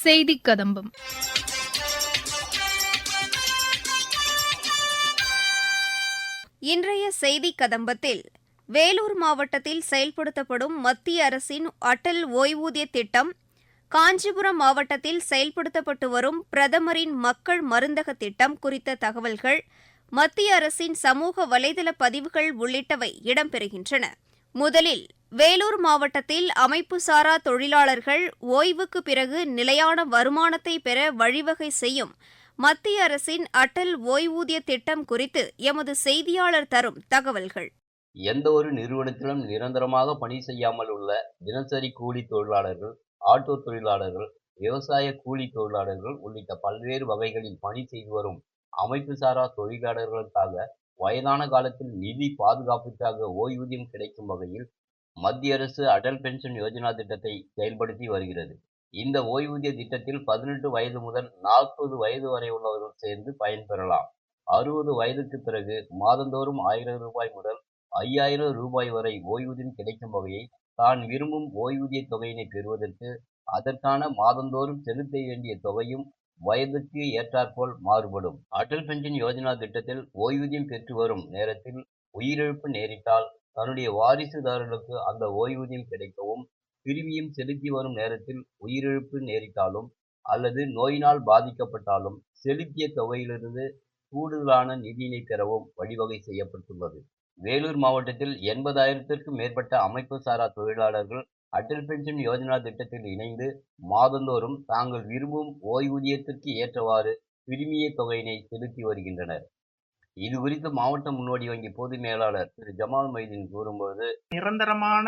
செய்தி கதம்பம் இன்றைய செய்தி கதம்பத்தில் வேலூர் மாவட்டத்தில் செயல்படுத்தப்படும் மத்திய அரசின் அடல் ஓய்வூதிய திட்டம் காஞ்சிபுரம் மாவட்டத்தில் செயல்படுத்தப்பட்டு வரும் பிரதமரின் மக்கள் மருந்தக திட்டம் குறித்த தகவல்கள் மத்திய அரசின் சமூக வலைதள பதிவுகள் உள்ளிட்டவை இடம்பெறுகின்றன. முதலில் வேலூர் மாவட்டத்தில் அமைப்புசாரா தொழிலாளர்கள் ஓய்வுக்கு பிறகு நிலையான வருமானத்தை பெற வழிவகை செய்யும் மத்திய அரசின் அட்டல் ஓய்வூதிய திட்டம் குறித்து எமது செய்தியாளர் தரும் தகவல்கள். எந்த ஒரு நிறுவனத்திலும் நிரந்தரமாக பணி செய்யாமல் உள்ள தினசரி கூலி தொழிலாளர்கள் ஆட்டோ தொழிலாளர்கள் விவசாய கூலி தொழிலாளர்கள் உள்ளிட்ட பல்வேறு வகைகளில் பணி செய்து வரும் அமைப்புசாரா தொழிலாளர்களுக்காக வயதான காலத்தில் நிதி பாதுகாப்புக்காக ஓய்வூதியம் கிடைக்கும் வகையில் மத்திய அரசு அடல் பென்ஷன் யோஜனா திட்டத்தை செயல்படுத்தி வருகிறது. இந்த ஓய்வூதிய திட்டத்தில் பதினெட்டு வயது முதல் நாற்பது வயது வரை உள்ளவர்கள் சேர்ந்து பயன்பெறலாம் அறுபது வயதுக்கு பிறகு மாதந்தோறும் ஆயிரம் ரூபாய் முதல் ஐயாயிரம் ரூபாய் வரை ஓய்வூதியம் கிடைக்கும் வகையை தான் விரும்பும் ஓய்வூதிய தொகையினை பெறுவதற்கு அதற்கான மாதந்தோறும் செலுத்த வேண்டிய தொகையும் வயதுக்கு ஏற்றாற்போல் மாறுபடும். அடல் பென்ஷன் யோஜனா திட்டத்தில் ஓய்வூதியம் பெற்று வரும் நேரத்தில் உயிரிழப்பு நேரிட்டால் தன்னுடைய வாரிசுதாரர்களுக்கு அந்த ஓய்வூதியம் கிடைக்கவும் பிரிவியம் செலுத்தி வரும் நேரத்தில் உயிரிழப்பு நேரிட்டாலும் அல்லது நோயினால் பாதிக்கப்பட்டாலும் செலுத்திய தொகையிலிருந்து கூடுதலான நிதியினை பெறவும் வழிவகை செய்யப்பட்டுள்ளது. வேலூர் மாவட்டத்தில் எண்பதாயிரத்திற்கும் மேற்பட்ட அமைப்பு சாரா தொழிலாளர்கள் அடல் பென்ஷன் யோஜனா திட்டத்தில் இணைந்து மாதந்தோறும் தாங்கள் விரும்பும் ஓய்வூதியத்திற்கு ஏற்றவாறு பிரிமிய தொகையினை செலுத்தி வருகின்றனர். இது குறித்து மாவட்ட முன்னோடி வங்கி பொது மேலாளர் திரு. ஜமால் மைதீன் கூறும்போது நிரந்தரமான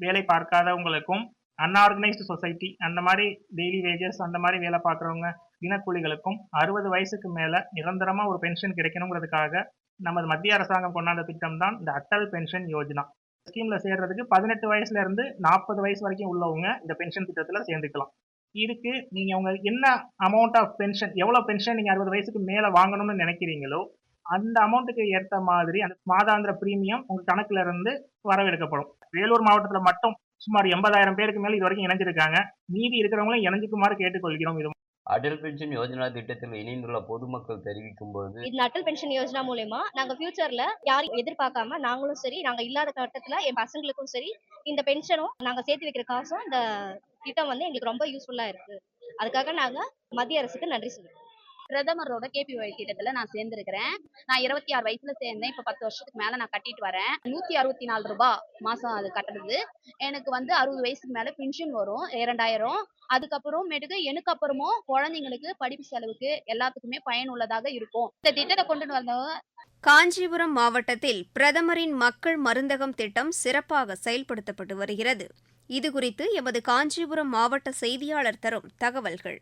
வேலை பார்க்காதவங்களுக்கும் அன்ஆர்கனைஸ்டு சொசைட்டி அந்த மாதிரி டெய்லி வேஜஸ் அந்த மாதிரி வேலை பார்க்குறவங்க தினக்கூலிகளுக்கும் அறுபது வயசுக்கு மேலே நிரந்தரமாக ஒரு பென்ஷன் கிடைக்கணுங்கிறதுக்காக நமது மத்திய அரசாங்கம் கொண்டாந்த திட்டம் தான் இந்த அட்டல் பென்ஷன் யோஜனா. ஸ்கீம்ல சேர்றதுக்கு பதினெட்டு வயசுல இருந்து நாற்பது வயசு வரைக்கும் உள்ளவங்க இந்த பென்ஷன் திட்டத்தில் சேர்ந்துக்கலாம். இதுக்கு நீங்கள் உங்க என்ன அமௌண்ட் ஆஃப் பென்ஷன் எவ்வளோ பென்ஷன் நீங்கள் அறுபது வயசுக்கு மேலே வாங்கணும்னு நினைக்கிறீங்களோ அந்த அமௌண்ட்டுக்கு ஏற்ற மாதிரி அந்த மாதாந்திர பிரீமியம் உங்க கணக்குல இருந்து வரவெடுக்கப்படும். வேலூர் மாவட்டத்துல மட்டும் சுமார் எண்பதாயிரம் பேருக்கு மேல இது வரைக்கும் இணைஞ்சிருக்காங்க. மீதி இருக்கிறவங்களும் இணைஞ்சுக்குமாறு கேட்டுக்கொள்கிறோம் இது அடல் பென்ஷன் யோஜனா திட்டத்தில் இணைந்துள்ள பொதுமக்கள் தெரிவிக்கும் போது இந்த அட்டல் பென்ஷன் யோஜனா மூலயமா நாங்க ஃபியூச்சர்ல யாரையும் எதிர்பார்க்காம நாங்களும் சரி நாங்க இல்லாத கட்டத்துல என் பசங்களுக்கும் சரி இந்த பென்ஷனும் நாங்க சேர்த்து வைக்கிற காசும் இந்த திட்டம் வந்து எங்களுக்கு ரொம்ப யூஸ்ஃபுல்லா இருக்கு. அதுக்காக நாங்க மத்திய அரசுக்கு நன்றி சொல்றோம். பிரதமரோட கேபிஒய் திட்டத்துல நான் சேர்ந்திருக்கிறேன். நான் இருபத்தி ஆறு வயசுல சேர்ந்தேன். இப்ப பத்து வருஷத்துக்கு மேல நான் கட்டிட்டு வரேன். நூத்தி அறுபத்தி நாலு ரூபாய் மாசம் அது கட்டுறது. எனக்கு வந்து அறுபது வயசுக்கு மேல பென்ஷன் வரும். இரண்டாயிரம். அதுக்கப்புறமேட்டுக்கு எனக்கு அப்புறமும் குழந்தைங்களுக்கு படிப்பு செலவுக்கு எல்லாத்துக்குமே பயனுள்ளதாக இருக்கும். இந்த திட்டத்தை கொண்டு வந்தவங்க காஞ்சிபுரம் மாவட்டத்தில் பிரதமரின் மக்கள் மருந்தகம் திட்டம் சிறப்பாக செயல்படுத்தப்பட்டு வருகிறது. இதுகுறித்து எமது காஞ்சிபுரம் மாவட்ட செய்தியாளர் தரும் தகவல்கள்.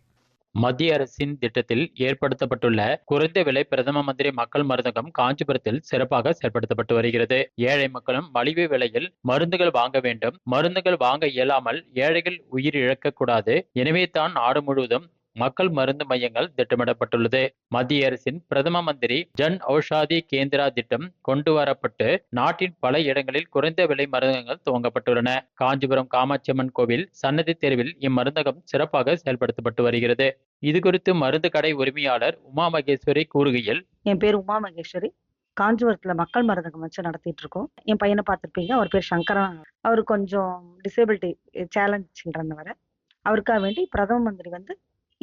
மத்திய அரசின் திட்டத்தில் ஏற்படுத்தப்பட்டுள்ள குறைந்த விலை பிரதம மந்திரி மக்கள் மருந்தகம் காஞ்சிபுரத்தில் சிறப்பாக செயல்படுத்தப்பட்டு வருகிறது. ஏழை மக்களும் மலிவு விலையில் மருந்துகள் வாங்க வேண்டும். மருந்துகள் வாங்க இயலாமல் ஏழைகள் உயிர் இழக்கக்கூடாது எனவே தான் நாடு முழுவதும் மக்கள் மருந்து மையங்கள் திட்டமிடப்பட்டுள்ளது. மத்திய அரசின் பிரதம மந்திரி ஜன் ஔஷாதி கேந்திரா திட்டம் கொண்டு வரப்பட்டு நாட்டின் பல இடங்களில் குறைந்த விலை மருந்தகங்கள் துவங்கப்பட்டுள்ளன. காஞ்சிபுரம் காமாட்சியம்மன் கோவில் சன்னதி தெருவில் இம்மருந்தகம் சிறப்பாக செயல்படுத்தப்பட்டு வருகிறது. இது குறித்து மருந்து கடை உரிமையாளர் உமா மகேஸ்வரி கூறுகையில் என் பேர் உமா மகேஸ்வரி. காஞ்சிபுரத்துல மக்கள் மருந்தகம் வச்சு நடத்திட்டு இருக்கோம். என் பையனை பார்த்துருப்பீங்க அவர் பேர் சங்கரன் அவர் கொஞ்சம் டிசேபிலிட்டி சேலஞ்ச் சில்ட்ரன் அவருக்காக வேண்டி பிரதம மந்திரி வந்து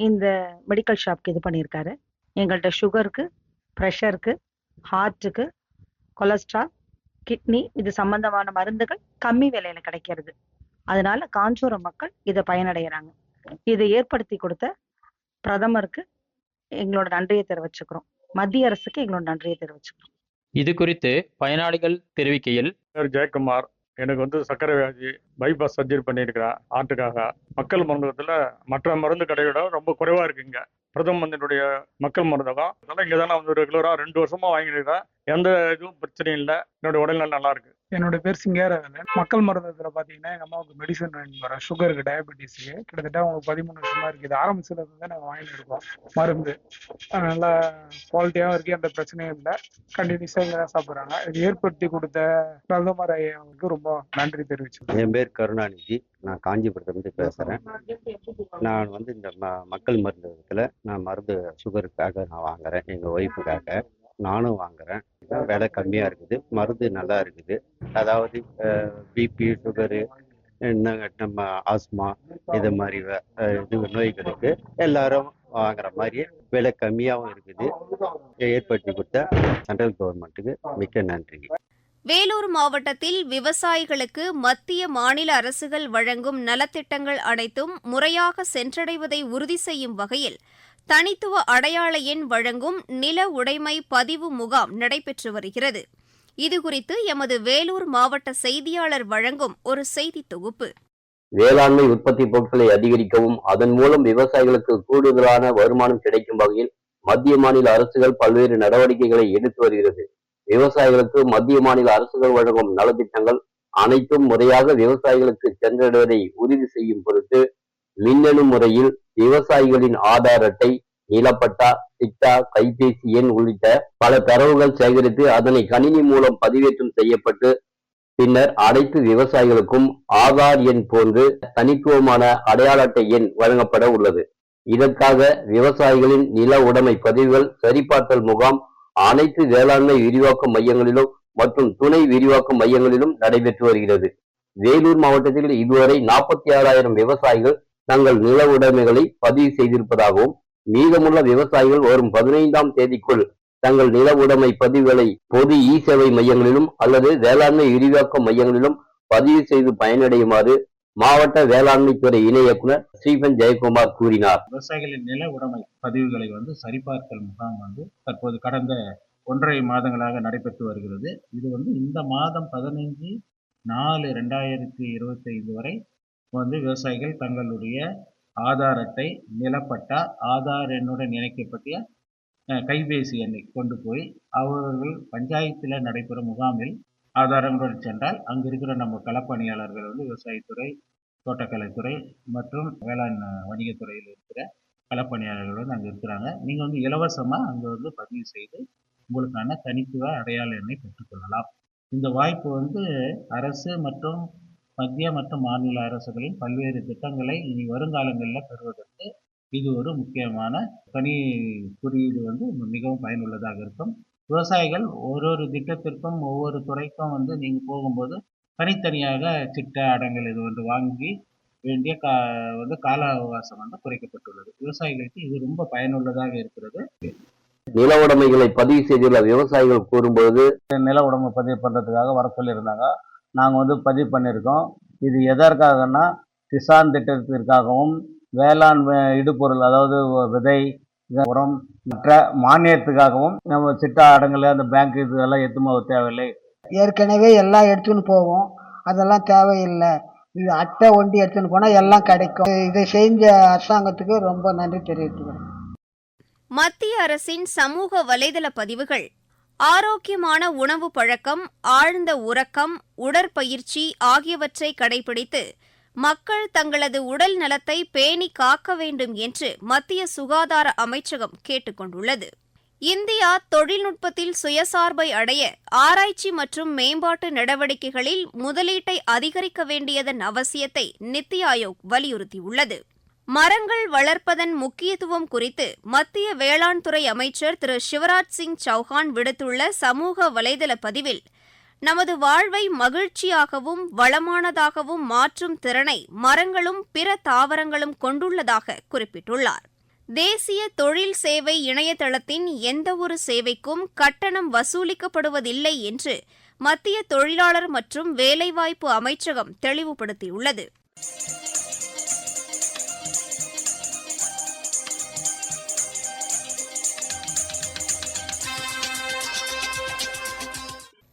இந்த மெடிக்கல் ஷாப்க்கு இது பண்ணியிருக்காரு. எங்கள்கிட்ட சுகருக்கு ப்ரெஷருக்கு ஹார்ட்டுக்கு கொலஸ்ட்ரால் கிட்னி இது சம்பந்தமான மருந்துகள் கம்மி விலையில கிடைக்கிறது. அதனால காஞ்சிபுரம் மக்கள் இதை பயனடைகிறாங்க இதை ஏற்படுத்தி கொடுத்த பிரதமருக்கு எங்களோட நன்றியை தெரிவிச்சுக்கிறோம். மத்திய அரசுக்கு எங்களோட நன்றியை தெரிவிச்சுக்கிறோம். இது குறித்து பயனாளிகள் தெரிவிக்கையில் ஜெயக்குமார் எனக்கு வந்து சர்க்கரை வியாதி பைபாஸ் சர்ஜரி பண்ணியிருக்கிறேன் ஆட்டுக்காக. மக்கள் மருந்தகத்தில் மற்ற மருந்து கடையோட ரொம்ப குறைவாக இருக்குங்க பிரதம மந்திரியுடைய மக்கள் மருந்தகம் அதனால் இங்கே தான் நான் வந்து ரெகுலராக ரெண்டு வருஷமாக வாங்கிட்டு இருக்கிறேன் எந்த இதுவும் பிரச்சனையும் இல்லை. என்னுடைய உடல்நிலை நல்லா இருக்கு. என்னோட பேர் சிங்காரவேலன். மக்கள் மருந்தத்தில் பார்த்தீங்கன்னா எங்கள் அம்மாவுக்கு மெடிசன் வாங்கி வரேன் சுகருக்கு டயபெட்டிஸுக்கு கிட்டத்தட்ட அவங்களுக்கு பதிமூணு வருஷமா இருக்குது. ஆரம்பிச்சதுல இருந்து நாங்கள் வாங்கிட்டு இருக்கோம். மருந்து. நல்லா குவாலிட்டியாகவும் இருக்குது எந்த பிரச்சனையும் இல்லை. கண்டினியூஸாக இங்கே தான் சாப்பிட்றாங்க. இது ஏற்படுத்தி கொடுத்த பிரதமர் ஐயாவுக்கு ரொம்ப நன்றி தெரிவிச்சு என் பேர் கருணாநிதி. நான் காஞ்சிபுரத்துலேருந்து பேசுகிறேன் நான் வந்து இந்த ம மக்கள் மருந்தகத்தில் நான் மருந்து சுகருக்காக நான் வாங்குறேன். எங்கள் ஒய்ஃபுக்காக நானும் வாங்குறேன். விலை கம்மியாக இருக்குது. மருந்து நல்லா இருக்குது. அதாவது பிபி சுகரு நம்ம ஆஸ்மா இது மாதிரி வ- இது நோய்களுக்கு எல்லாரும் வாங்குற மாதிரி விலை கம்மியாகவும் இருக்குது. ஏற்படுத்தி கொடுத்த சென்ட்ரல் கவர்மெண்ட்டுக்கு மிக்க நன்றி. வேலூர் மாவட்டத்தில் விவசாயிகளுக்கு மத்திய மாநில அரசுகள் வழங்கும் நலத்திட்டங்கள் அனைத்தும் முறையாக சென்றடைவதை உறுதி செய்யும் வகையில் தனித்துவ அடையாள எண் வழங்கும் நில உடைமை பதிவு முகாம் நடைபெற்று வருகிறது. இதுகுறித்து எமது வேலூர் மாவட்ட செய்தியாளர் வழங்கும் ஒரு செய்தி தொகுப்பு. வேளாண்மை உற்பத்தி பொருட்களை அதிகரிக்கவும் அதன் மூலம் விவசாயிகளுக்கு கூடுதலான வருமானம் கிடைக்கும் வகையில் மத்திய மாநில அரசுகள் பல்வேறு நடவடிக்கைகளை எடுத்து வருகிறது. விவசாயிகளுக்கு மத்திய மாநில அரசுகள் வழங்கும் நலத்திட்டங்கள் அனைத்தும் முறையாக விவசாயிகளுக்கு சென்றடைவதை உறுதி செய்யும் பொருட்டு மின்னணு முறையில் விவசாயிகளின் ஆதார் அட்டை நிலப்பட்டா திட்டா கைபேசி எண் உள்ளிட்ட பல தரவுகள் சேகரித்து அதனை கணினி மூலம் பதிவேற்றம் செய்யப்பட்டு பின்னர் அனைத்து விவசாயிகளுக்கும் ஆதார் எண் போன்று தனித்துவமான அடையாள அட்டை எண் வழங்கப்பட உள்ளது. இதற்காக விவசாயிகளின் நில உடைமை பதிவுகள் சரிபார்த்தல் முகாம் அனைத்து வேளாண்மை விரிவாக்க மையங்களிலும் மற்றும் துணை விரிவாக்க மையங்களிலும் நடைபெற்று வருகிறது. வேலூர் மாவட்டத்தில் இதுவரை நாற்பத்தி ஆறாயிரம் விவசாயிகள் தங்கள் நில உடைமைகளை பதிவு செய்திருப்பதாகவும் மீதமுள்ள விவசாயிகள் வரும் பதினைந்தாம் தேதிக்குள் தங்கள் நில உடைமை பதிவுகளை பொது இ சேவை மையங்களிலும் அல்லது வேளாண்மை விரிவாக்க மையங்களிலும் பதிவு செய்து பயனடையுமாறு மாவட்ட வேளாண்மை துறை இணை இயக்குனர் ஸ்ரீபன் ஜெயக்குமார் கூறினார். விவசாயிகளின் நில உடைமை பதிவுகளை வந்து சரிபார்த்தல் முகாம் வந்து தற்போது கடந்த ஒன்றரை மாதங்களாக நடைபெற்று வருகிறது. இது வந்து இந்த மாதம் பதினைஞ்சு நாலு ரெண்டாயிரத்தி இருபத்தைந்து வரை வந்து விவசாயிகள் தங்களுடைய ஆதார் அட்டை நிலப்பட்டா ஆதார் எண்ணுடன் இணைக்கப்பட்ட கைபேசி எண்ணை கொண்டு போய் அவர்கள் பஞ்சாயத்தில் நடைபெறும் முகாமில் ஆதாரங்களுடன் சென்றால் அங்கே இருக்கிற நம்ம களப்பணியாளர்கள் வந்து விவசாயத்துறை தோட்டக்கலைத்துறை மற்றும் வேளாண் வணிகத்துறையில் இருக்கிற களப்பணியாளர்கள் வந்து அங்கே இருக்கிறாங்க. நீங்கள் வந்து இலவசமாக அங்கே வந்து பதிவு செய்து உங்களுக்கான தனித்துவ அடையாள எண்ணை பெற்றுக்கொள்ளலாம். இந்த வாய்ப்பு வந்து அரசு மற்றும் மத்திய மற்றும் மாநில அரசுகளின் பல்வேறு திட்டங்களை இனி வருங்காலங்களில் பெறுவதற்கு இது ஒரு முக்கியமான தனி குறியீடு வந்து மிகவும் பயனுள்ளதாக இருக்கும். விவசாயிகள் ஒரு ஒரு திட்டத்திற்கும் ஒவ்வொரு துறைக்கும் வந்து நீங்கள் போகும்போது தனித்தனியாக சிட்டை அடங்கல் இது வந்து வாங்கி வேண்டிய கா வந்து கால அவகாசம் வந்து குறைக்கப்பட்டுள்ளது. விவசாயிகளுக்கு இது ரொம்ப பயனுள்ளதாக இருக்கிறது. நில உடைமைகளை பதிவு செய்துள்ள விவசாயிகள் கூறும்போது நில உடைமை பதிவு பண்ணுறதுக்காக வர சொல்லியிருந்தாங்க. நாங்கள் வந்து பதிவு பண்ணியிருக்கோம். இது எதற்காகன்னா கிசான் திட்டத்திற்காகவும் வேளாண் இடுபொருள் அதாவது விதை உரம் மற்ற மானியத்துக்காகவும் நம்ம சிட்டா அடங்கல் அந்த பேங்க் இதெல்லாம் எதுவும் போக தேவையில்லை. ஏற்கனவே எல்லாம் எடுத்துன்னு போவோம். அதெல்லாம் தேவையில்லை. இது அட்டை ஒண்டி எடுத்துன்னு போனால் எல்லாம் கிடைக்கும். இதை செஞ்ச அரசாங்கத்துக்கு ரொம்ப நன்றி தெரிவித்துக்கிறேன். மத்திய அரசின் சமூக வலைதள பதிவுகள் ஆரோக்கியமான உணவு பழக்கம் ஆழ்ந்த உறக்கம் உடற்பயிற்சி ஆகியவற்றை கடைபிடித்து மக்கள் தங்களது உடல் நலத்தை பேணி காக்க வேண்டும் என்று மத்திய சுகாதார அமைச்சகம் கேட்டுக்கொண்டுள்ளது இந்தியா தொழில்நுட்பத்தில் சுயசார்பை அடைய ஆராய்ச்சி மற்றும் மேம்பாட்டு நடவடிக்கைகளில் முதலீட்டை அதிகரிக்க வேண்டியதன் அவசியத்தை நித்தி ஆயோக் வலியுறுத்தியுள்ளது. மரங்கள் வளர்ப்பதன் முக்கியத்துவம் குறித்து மத்திய வேளாண் துறை அமைச்சர் திரு சிவராஜ் சிங் சௌஹான் விடுத்துள்ள சமூக வலைதள பதிவில் நமது வாழ்வை மகிழ்ச்சியாகவும் வளமானதாகவும் மாற்றும் திறனை மரங்களும் பிற தாவரங்களும் கொண்டுள்ளதாக குறிப்பிட்டுள்ளார். தேசிய தொழில் சேவை இணையதளத்தின் எந்தவொரு சேவைக்கும் கட்டணம் வசூலிக்கப்படுவதில்லை என்று மத்திய தொழிலாளர் மற்றும் வேலைவாய்ப்பு அமைச்சகம் தெளிவுபடுத்தியுள்ளது.